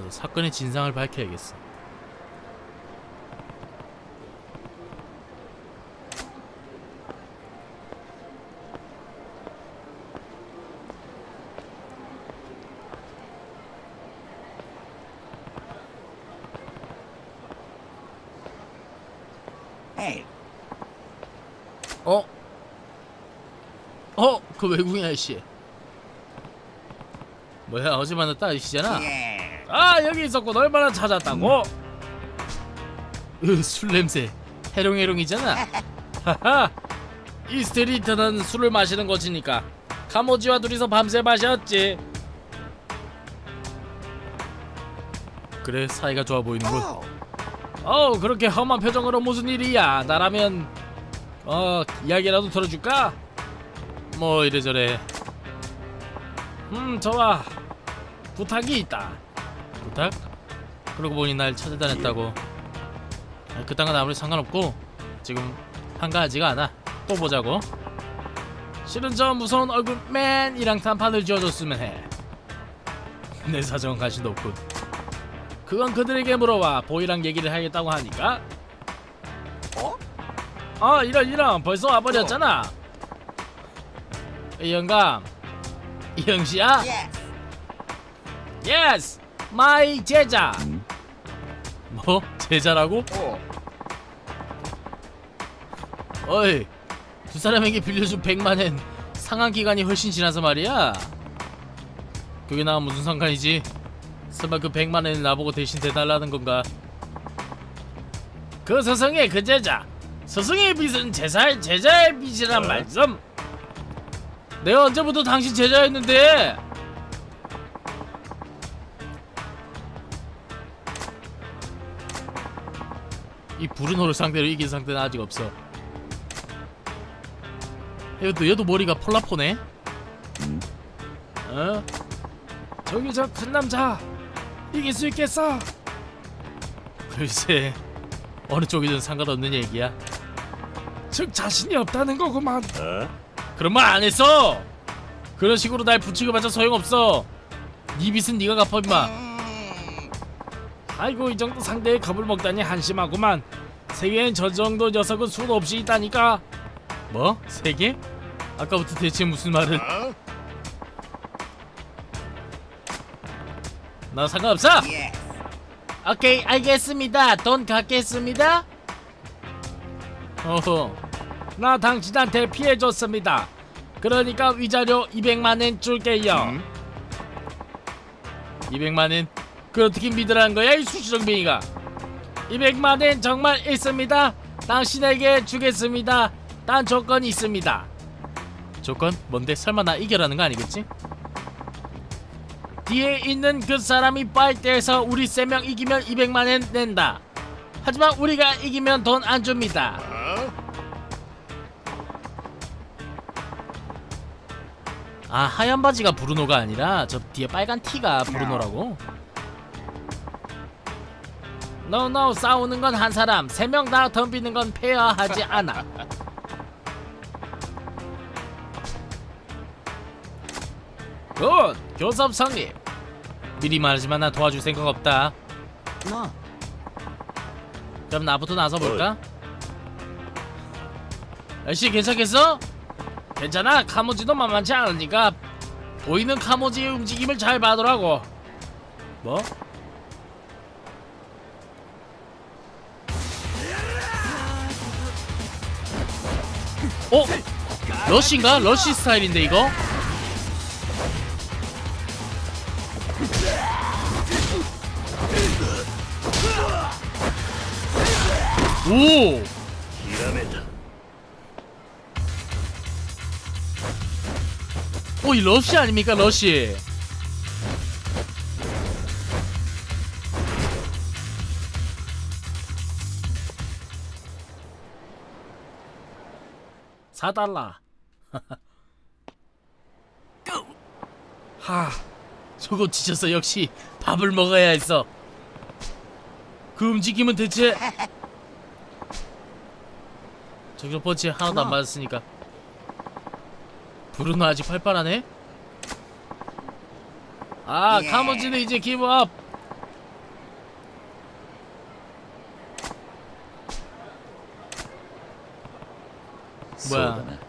저 사건의 진상을 밝혀야겠어. 어? 어? 그 외국인 아저씨. 뭐야, 어제 만났다 아저씨잖아? 아 여기 있었고 얼마나 찾았다고? 으, 술 냄새. 해롱해롱이잖아. 하하. 이 스트리트는 술을 마시는 곳이니까 카모지와 둘이서 밤새 마셨지. 그래 사이가 좋아 보이는군. 어. 그렇게 험한 표정으로 무슨 일이야? 나라면 어 이야기라도 들어줄까? 뭐 이래저래. 음 좋아. 부탁이 있다 부탁? 그러고 보니 날 찾아다녔다고. 아, 그딴 건 아무리 상관없고 지금 한가하지가 않아. 또 보자고. 실은 저 무서운 얼굴 맨이랑 단판을 지어줬으면 해 내 사정은 관심도 없군. 그건 그들에게 물어봐. 보이랑 얘기를 하겠다고 하니까. 어? 아 이런 이런. 벌써 와버렸잖아. 이 영감. 이 형씨야? Yes. 예스! 마이 제자! 뭐? 제자라고? Oh. 어이 두 사람에게 빌려준 100만엔 상한 기간이 훨씬 지나서 말이야 그게 나와 무슨 상관이지? 설마 그 100만엔을 나보고 대신 대달라는 건가? 그 스승의 그 제자 스승의 빚은 제사의 제자의 빚이란 말씀 내가 언제부터 당신 제자였는데 이 브루노를 상대로 이긴 상대는 아직 없어. 얘도 얘도 머리가 폴라포네. 어? 저기 저 큰 남자 이길 수 있겠어? 글쎄 어느 쪽이든 상관없는 얘기야. 즉 자신이 없다는 거구만. 그런 말 안 했어. 그런 식으로 날 붙이고봤자 소용없어. 네 빚은 네가 갚아 임마. 아이고 이 정도 상대에 겁을 먹다니 한심하구만. 세계엔 저 정도 녀석은 수도 없이 있다니까. 뭐? 세계? 아까부터 대체 무슨 말을? 나 상관없어. Yes. 오케이 알겠습니다. 돈 갚겠습니다. 어허 나 당신한테 피해줬습니다. 그러니까 위자료 200만엔 줄게요. 200만엔 그 어떻게 믿으라는 거야 이 수시정뱅이가. 200만엔 정말 있습니다. 당신에게 주겠습니다. 딴 조건이 있습니다. 조건? 뭔데? 설마 나 이겨라는 거 아니겠지? 뒤에 있는 그 사람이 파이트에서 우리 세 명 이기면 200만엔 낸다. 하지만 우리가 이기면 돈 안 줍니다. 아 하얀 바지가 브루노가 아니라 저 뒤에 빨간 티가 브루노라고? 노노 싸우는 건 한 사람 세 명 다 덤비는 건 페어하지 않아 굿 교섭 성립 미리 말하지만 나 도와줄 생각 없다 No. 그럼 나부터 나서볼까? 날씨 괜찮겠어? 괜찮아 카모지도 만만치 않으니까 보이는 카모지의 움직임을 잘 봐두라고 뭐? 어? 러쉬인가? 러쉬 스타일인데 이거? 오! 오, 이 러쉬 아닙니까? 러쉬. 4달러. 하, 저거 지쳤어. 역시 밥을 먹어야 했어. 그 움직임은 대체 저기로 펀치 하나도 안 어. 맞았으니까 브루노 아직 팔팔하네? 아, 예. 카모지는 이제 기브업! そうだな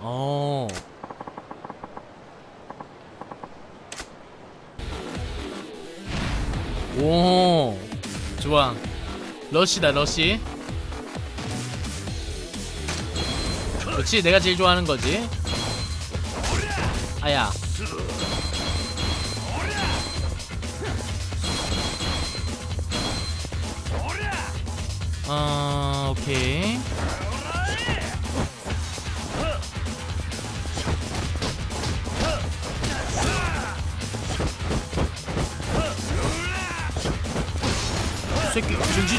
어. 오. 좋아. 러시다, 러시. 그렇지, 내가 제일 좋아하는 거지. 아야. 어, 오케이.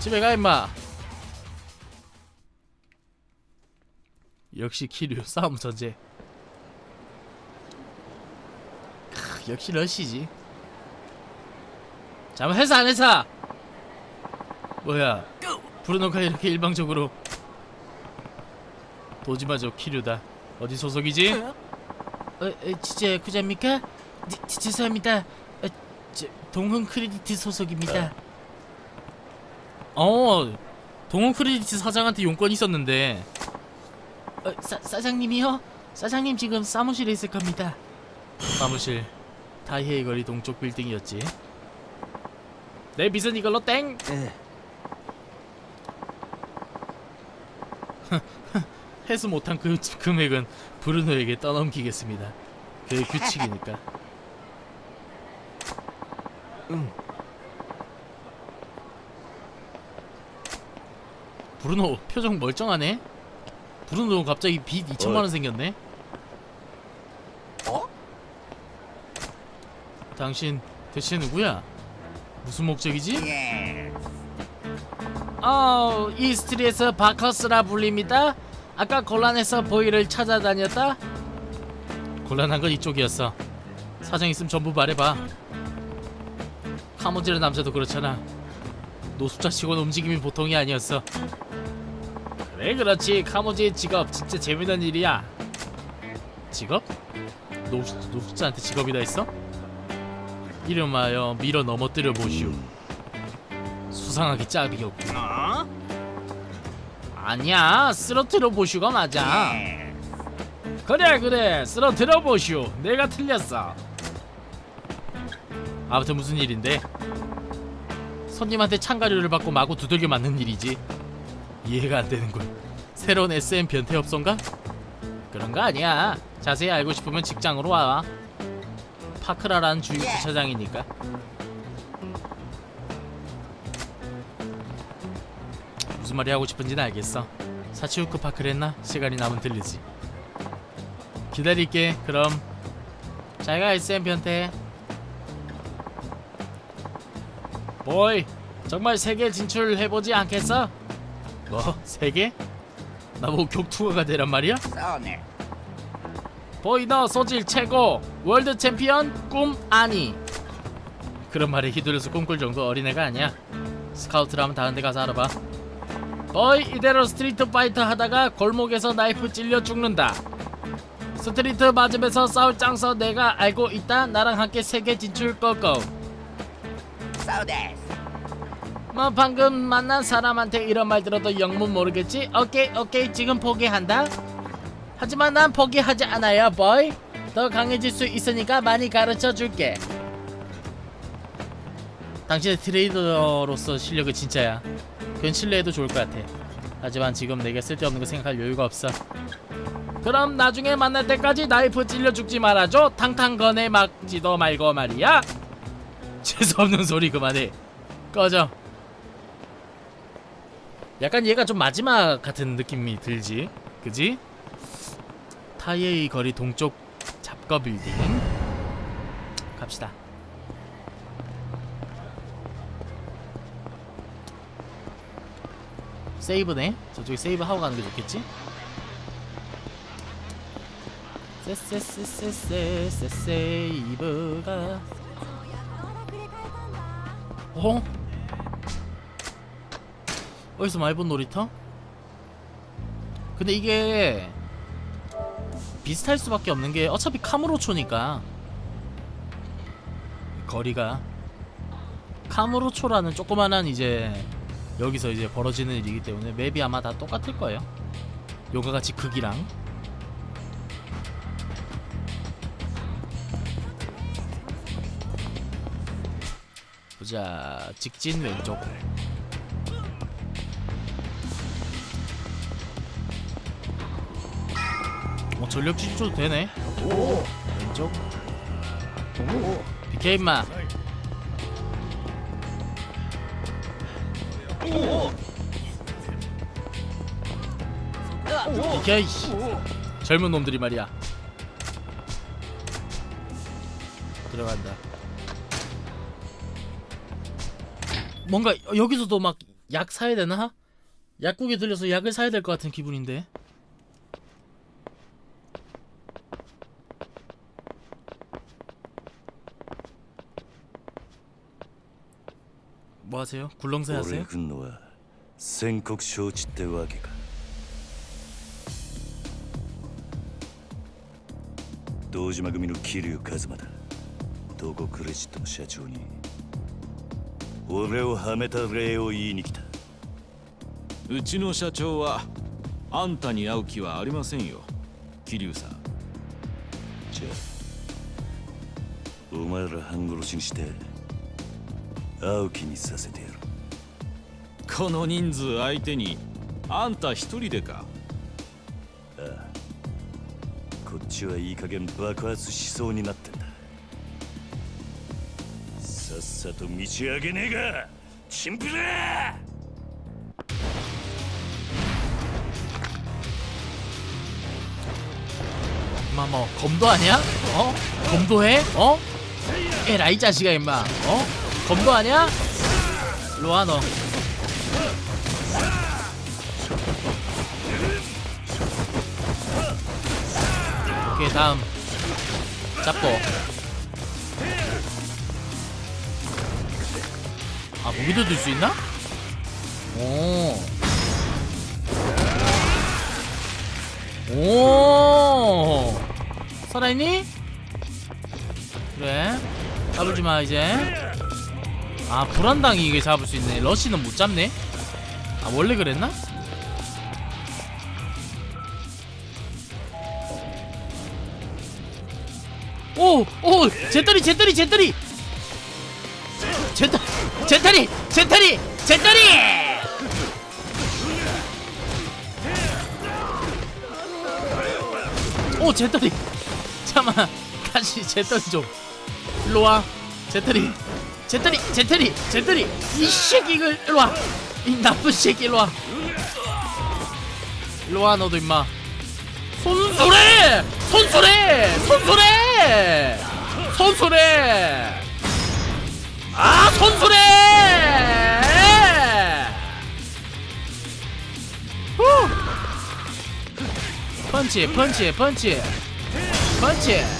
집에 가 임마. 역시 키류 싸움 전제. 크, 역시 러시지. 잠깐 회사 안 회사? 뭐야? 브루노가 이렇게 일방적으로. 도지마저 키류다. 어디 소속이지? 어, 어 진짜 구자입니까? 지, 지, 죄송합니다. 어, 저, 동훈 크레디트 소속입니다. 어, 동훈 크레디트 사장한테 용건 있었는데. 어, 사, 사장님이요? 사장님 지금 사무실에 있을 겁니다. 사무실 타이헤이 거리 동쪽 빌딩이었지. 내 빚은 이걸로 땡. え 회수 못한 그 금액은 브루노에게 떠넘기겠습니다. 그의 규칙이니까. え 브루노 표정 멀쩡하네. 브루노 갑자기 빚 2천만 원 생겼네. 어? 당신 대체 누구야? 무슨 목적이지? 예 어, 이 스트리에서 바커스라 불립니다. 아까 곤란해서 보이를 찾아다녔다. 곤란한 건 이쪽이었어. 사정 있으면 전부 말해봐. 카모지르 남자도 그렇잖아. 노숙자 치고는 움직임이 보통이 아니었어. 그래 그렇지. 카모지의 직업 진짜 재미난 일이야. 직업? 노숙, 노숙자한테 직업이다 했어? 이름하여 밀어 넘어뜨려 보시오. 수상하게 짭이었군. 아니야, 쓰러뜨려 보슈가 맞아. 그래 그래, 쓰러뜨려 보슈. 내가 틀렸어. 아무튼 무슨 일인데? 손님한테 참가료를 받고 마구 두들겨 맞는 일이지. 이해가 안 되는군. 새로운 SM 변태 업소인가? 그런 거 아니야. 자세히 알고 싶으면 직장으로 와. 파크라라는 주유 주차장이니까. 무슨 말이 하고 싶은지는 알겠어. 사치우크 파크랬나? 시간이 남은 들리지. 기다릴게. 그럼 잘가 SM 변태. 보이, 정말 세계 진출해보지 않겠어? 뭐? 세 개? 나뭐 격투가가 되란 말이야? 써네. 보이더 소질 최고. 월드 챔피언 꿈 아니. 그런 말에 휘둘려서 꿈꿀 정도 어린애가 아니야. 스카우트라면 다른 데 가서 알아봐. 거의 이대로 스트리트 파이터 하다가 골목에서 나이프 찔려 죽는다. 스트리트 맞으면서 싸울 장서 내가 알고 있다. 나랑 함께 세계 진출 꺼꺼 써네. 뭐 방금 만난 사람한테 이런 말 들어도 영문 모르겠지? 오케이 오케이 지금 포기한다 하지만 난 포기하지 않아요, boy. 더 강해질 수 있으니까 많이 가르쳐 줄게. 당신의 트레이더로서 실력은 진짜야. 그건 신뢰해도 좋을 것 같아. 하지만 지금 내게 쓸데없는 거 생각할 여유가 없어. 그럼 나중에 만날 때까지 나이프 찔려 죽지 말아줘. 탕탕 거네 막지도 말고 말이야. 재수없는 소리 그만해. 꺼져. 약간 얘가 좀 마지막 같은 느낌이 들지, 그지? 타이의 거리 동쪽 잡거 빌딩 갑시다. 세이브네. 저쪽에 세이브 하고 가는 게 좋겠지? 세세세세세 세이브가 어? 어디서 많이 본 놀이터? 근데 이게 비슷할 수밖에 없는 게 어차피 카무로초니까. 거리가. 카무로초라는 조그만한 이제 여기서 이제 벌어지는 일이기 때문에 맵이 아마 다 똑같을 거예요. 요가 같이 크기랑. 보자. 직진 왼쪽 전력 질주도 되네. 왼쪽. 비켜 임마. 비켜 이씨. 젊은 놈들이 말이야. 들어간다. 뭔가 여기서도 막 약 사야 되나? 약국에 들려서 약을 사야 될 것 같은 기분인데 뭐 하세요? 굴렁쇠 俺 하세요? 来んのは宣告承知ってわけか堂島組の桐生一馬だどこクレジットの社長に俺をはめた礼を言いに来たうちの社長はあんたに会う気はありませんよ桐生さんじゃあお前ら半殺しにして 会う気にさせてやるこの人数相手にあんた一人でかこっちはいい加減爆発しそうになってんださっさと道上げねえがチンピラ 임마 뭐 검도 아니야? 어? 검도해? 어? 에라이 자식아 임마 어? 검도 아니야? 일로와 너. 오케이 다음. 잡고. 아 무기도 들 수 있나? 오. 오. 살아있니? 그래. 잡을지마 이제 아 불안당이 이게 잡을 수 있네 러시는 못 잡네 아 원래 그랬나? 오! 오! 제떨이 제떨이 제떨이 제떨 제떨이 제떨이 제떨이 오 제떨이 잠깐만 다시 제떨이 좀 일로와 제떨이 제떨이 제떨이 제떨이 이 새끼 이걸 일로와. 이 나쁜 새끼 일로와. 일로와 너도 임마. 손소래 손소래 손소래 손소래 아 손소래 후! 펀치 펀치 펀치 펀치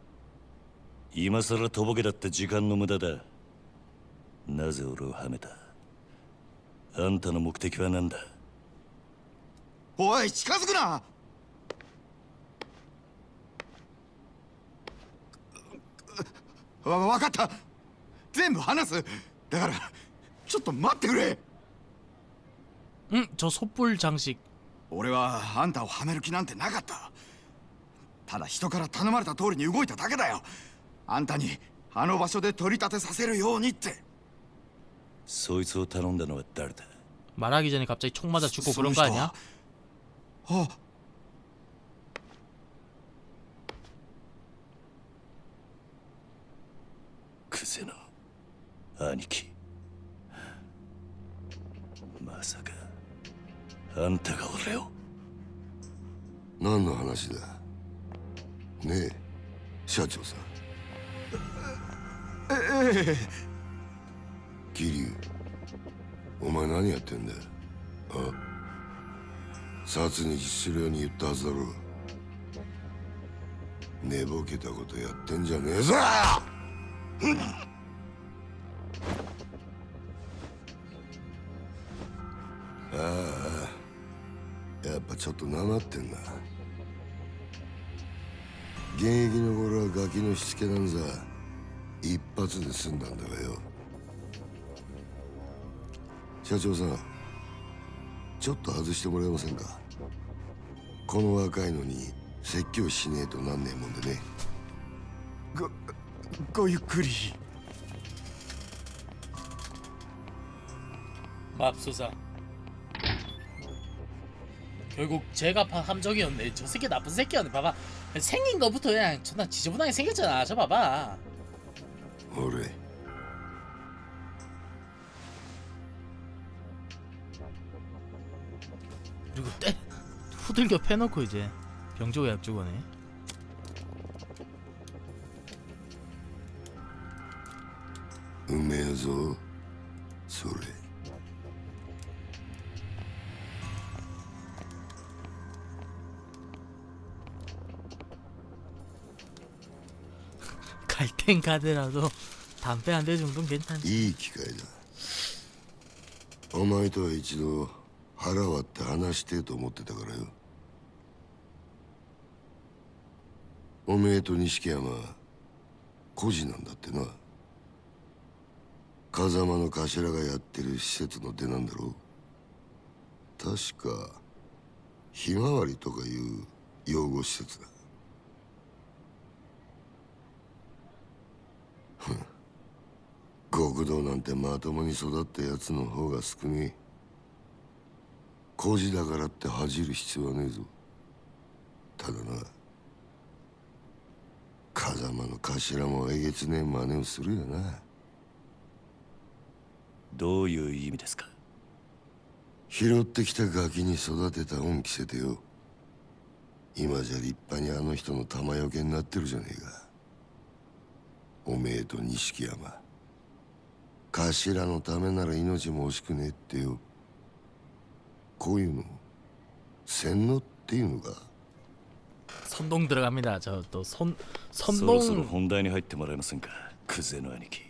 今さらとぼけだって時間の無駄だなぜ俺をはめたあんたの目的は何だおい近づくなわ分かった全部話すだからちょっと待ってくれ 응, 저 솥불 장식. 俺はあんたをはめる気なんてなかったただ人から頼まれた通りに動いただけだよ あんたにあの場所で取り立てさせるようにってそいつを頼んだのは誰だ 말하기 전에 갑자기 총 맞아 죽고 そ 그런 の 거 人 아니야? はあクゼの兄貴まさかあんたが俺を何の話だねえ社長さんええ 桐生お前何やってんだあ？殺日するように言ったはずだろ寝ぼけたことやってんじゃねえぞ！ああ。やっぱちょっとなまってんな。現役の頃はガキのしつけなんざ。一発で済んだんだがよ社長さんちょっと外してもらえませんかこの若いのに説教しねえとなんねえもんでねごごゆっくり 맙소사. 결국 제가 판 함정이었네. 저 새끼 나쁜 새끼였네. 봐봐. 생긴 거부터 그냥 존나 지저분하게 생겼잖아. 저 봐봐. 들겨 패놓고 이제 병조가 약주거네.うめえぞそれ 갈 땐 가더라도 담배 한 대 정도는 괜찮지. いい機会だお前とは一度腹割って話してえと思ってたからよ おめえと錦山孤児なんだってな。風間の頭がやってる施設の出なんだろう。確かひまわりとかいう養護施設だ。極道なんてまともに育ったやつの方が少ねえ。孤児だからって恥じる必要はねえぞ。ただな。風間の頭もえげつねえ真似をするよな。どういう意味ですか？拾ってきたガキに育てた恩着せてよ。今じゃ立派にあの人の玉よけになってるじゃねえか。おめえと錦山。頭のためなら命も惜しくねえってよ。こういうの洗脳っていうのか？ 선동 들어갑니다. 저 또 손 そろそろ 선동 本題に入ってもらえませんかクゼの兄貴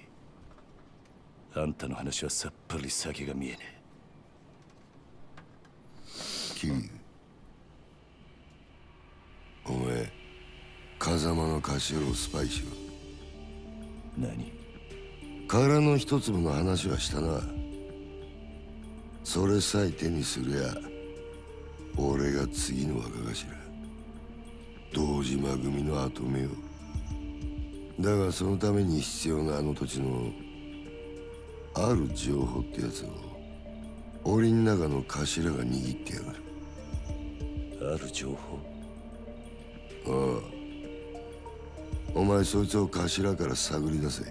あんたの話はさっぱり先が見えねえ桐生お前風間の頭をスパイしろ何殻の一粒の話はしたなそれさえ手にすりゃ俺が次の若頭 堂島組の跡目を。だがそのために必要なあの土地のある情報ってやつを檻の中の頭が握ってやがる。ある情報？お前そいつを頭から探り出せ。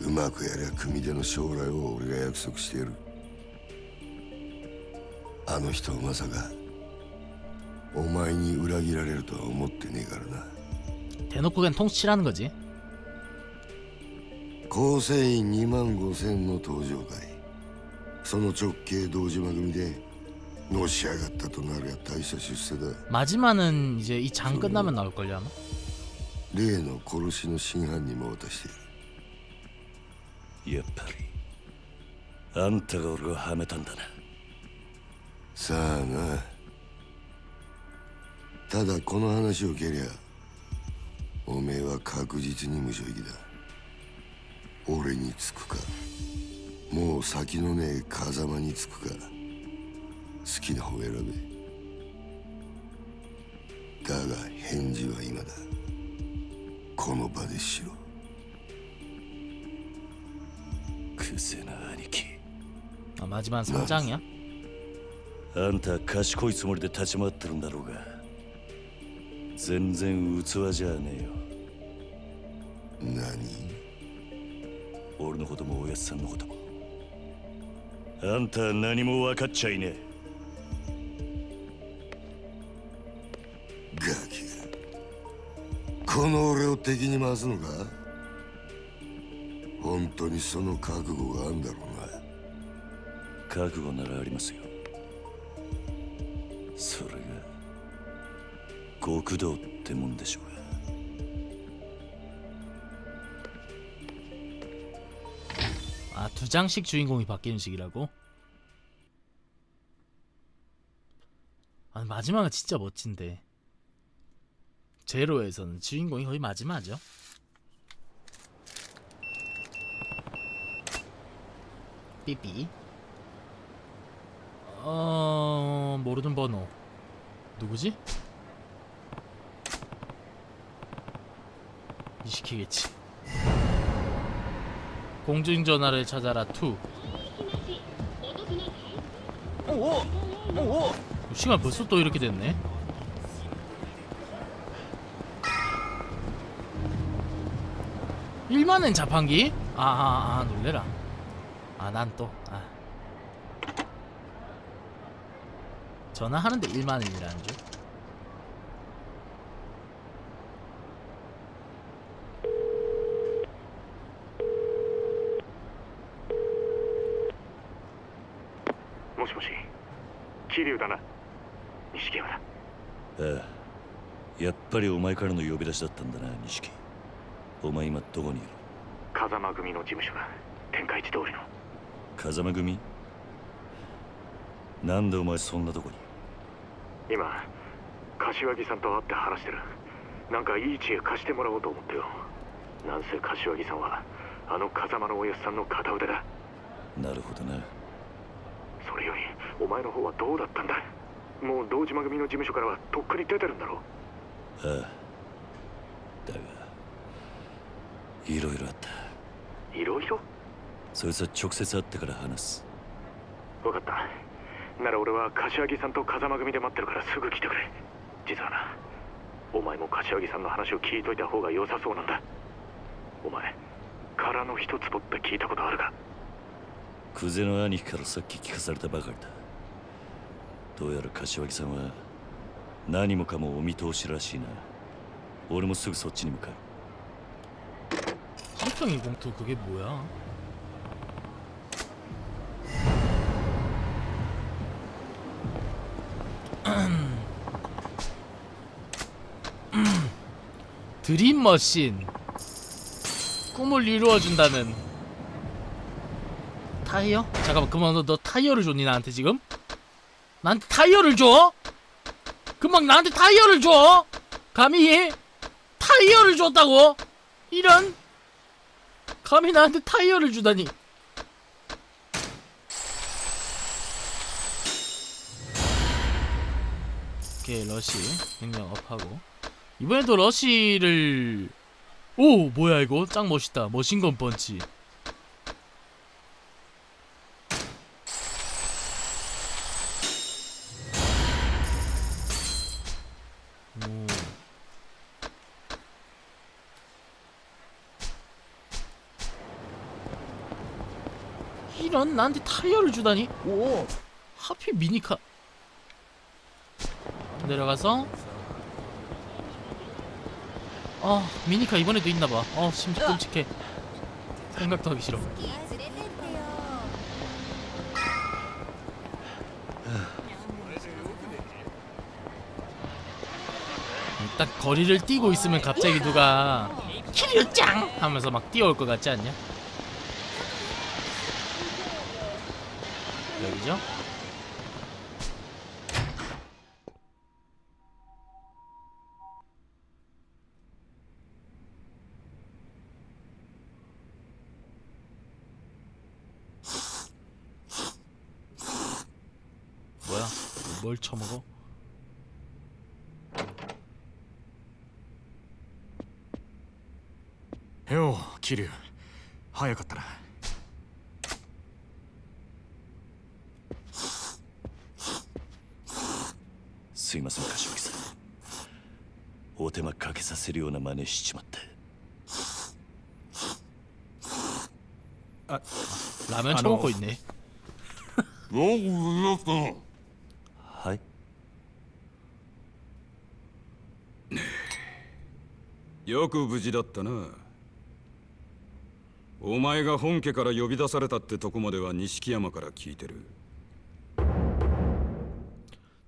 うまくやりゃ組手の将来を俺が約束してやる。あの人はまさかお前に裏切られるとは思ってねえからな 대놓고 그냥 통치라는 거지. 構成員2万5千の登場会その直系堂島組で のし上がったとなりゃ大した出世だ 마지막은 이제 이 장 끝나면 나올걸요 아마 例の殺しの真犯人も渡しているやっぱりあんたが俺をはめたんだなさあな ただこの話をけりゃおめえは確実に無所行きだ。俺につくか。もう先のねえ風間につくか。好きな方選べ。だが返事は今だ。この場でしろ。クセな兄貴あマジマンさんちゃんや。あんた賢いつもりで立ち回ってるんだろうが。全然器じゃねえよ。何？俺のこともおやっさんのことも。あんたは何も分かっちゃいねガキ。がこの俺を敵に回すのか？本当にその覚悟があんだろうな。え覚悟ならありますよ 極道ってもんでしょうが 아 두 장씩 주인공이 바뀌는 식이라고? 아 마지막은 진짜 멋진데 제로에서는 주인공이 거의 마지막이죠 삐삐 어... 모르는 번호 누구지? 시키겠지. 공중 전화를 찾아라 2 시간 벌써 또 이렇게 됐네? 일만엔 자판기? 아아아 아, 놀래라. 아 난 또 아. 전화하는데 1만원이라는 줄「 あやっぱりお前からの呼び出しだったんだな錦。お前今どこにいる？風間組の事務所だ天下一通りの。風間組？なんでお前そんなとこに？今柏木さんと会って話してる。なんかいい知恵貸してもらおうと思ってよ。なんせ柏木さんはあの風間のおやっさんの片腕だ。なるほどな。それよりお前の方はどうだったんだ？もう堂島組の事務所からはとっくに出てるんだろああ。だがいろいろあった。いろいろ？そいつは直接会ってから話す。分かった。なら俺は柏木さんと風間組で待ってるからすぐ来てくれ。実はなお前も柏木さんの話を聞いといた方が良さそうなんだ。お前空の一坪って聞いたことあるか？クゼの兄貴からさっき聞かされたばかりだどうやら柏木さんは何もかもお見通しらしいな俺もすぐそっちに向かう 한평이 봉투 그게 뭐야? 드림머신 꿈을 이루어준다는 타이어? 잠깐만 그만 너, 너 타이어를 줬니 나한테 지금? 나한테 타이어를 줘? 금방 나한테 타이어를 줘? 감히 타이어를 줬다고? 이런 감히 나한테 타이어를 주다니. 오케이 러시 능력 업하고 이번에도 러시를 오 뭐야 이거 짱 멋있다 머신건 펀치 난 나한테 타이어를 주다니? 오, 하필 미니카. 내려가서 어 미니카 이번에도 있나봐 어 심지어 끔찍해 생각도 하기 싫어 딱 거리를 뛰고 있으면 갑자기 누가 키류짱 하면서 막 뛰어올 것 같지 않냐? 있거든요. 뭐야? 뭘 처먹어? 에오, 기류. 하야갔더라. すいません柏木さんお手間かけさせるような真似しちまって。あラムチョコいね。はい。よく無事だったな。お前が本家から呼び出されたってとこまでは錦山から聞いてる。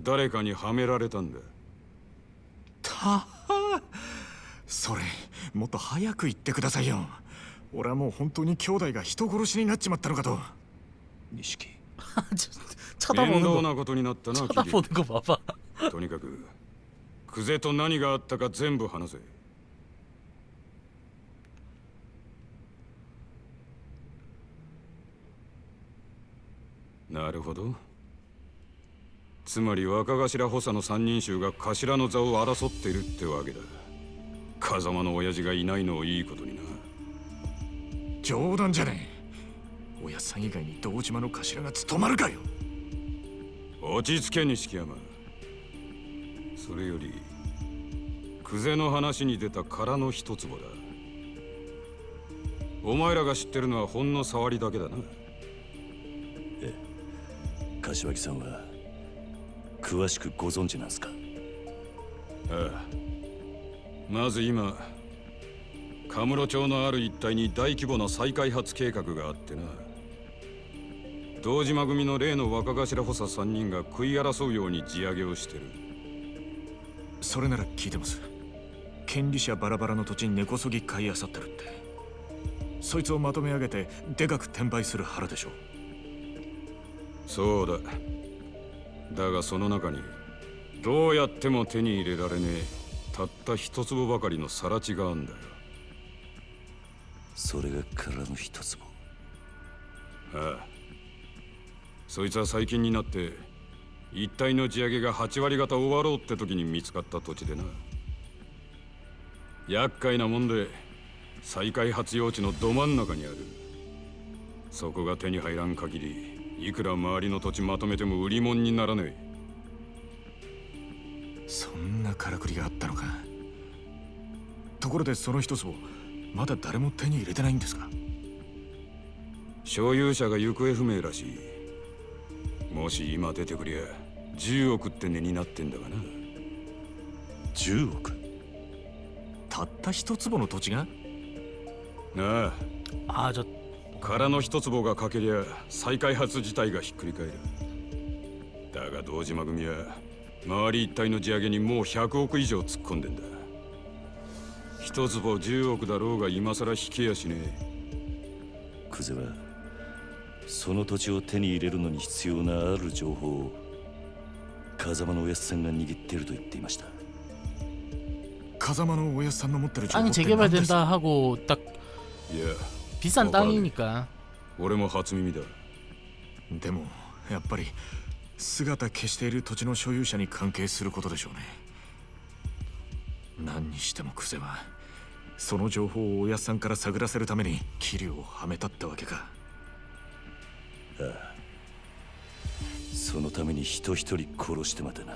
誰かにはめられたんだたそれもっと早く言ってくださいよ俺はもう本当に兄弟が人殺しになっちまったのかと錦 쳐다보는 面倒 거 なことになったな桐 쳐다보는 거 봐봐 生とにかく久世と何があったか全部話せなるほど つまり若頭補佐の三人衆が頭の座を争っているってわけだ。風間の親父がいないのをいいことにな。冗談じゃねえ。おやっさん以外に堂島の頭が務まるかよ。落ち着け錦山。それより久世の話に出た空の一坪だ。お前らが知ってるのはほんの触りだけだな。柏木さんは詳しくご存知なんすか？ああまず今カムロ町のある一帯に大規模な再開発計画があってな。堂島組の例の若頭補佐3人が食い争うように地上げをしてる。それなら聞いてます。権利者バラバラの土地に根こそぎ買い漁ってるって。そいつをまとめ上げてでかく転売する腹でしょそうだだがその中にどうやっても手に入れられねえたった一粒ばかりの更地があんだよ。それが空の一坪。ああ。そいつは最近になって一帯の地上げが8割方終わろうって時に見つかった土地でな。厄介なもんで再開発用地のど真ん中にある。そこが手に入らん限りいくら周りの土地まとめても売り物にならねえそんなからくりがあったのか。ところでその一つをまだ誰も手に入れてないんですか？所有者が行方不明らしい。もし今出てくりゃ10億って値になってんだがな。10億？たった一坪の土地が？あ。あ아저 空の一坪が欠けりゃ再開発自体がひっくり返る。だが堂島組は周り一帯の地上げにもう100億以上突っ込んでんだ。一坪10億だろうが今更引けやしねえ。クゼはその土地を手に入れるのに必要なある情報を風間のおやすさんが握っていると言っていました。風間のおやすさんの持ってる情報って何ですか？ 개발된다 하고 딱 いや 비싼 어, 땅이니까 俺も初耳だでもやっぱり姿消している土地の所有者に関係することでしょうね何にしてもクゼはその情報をおやっさんから探らせるために桐生をはめたってわけかそのために人一人殺してまでな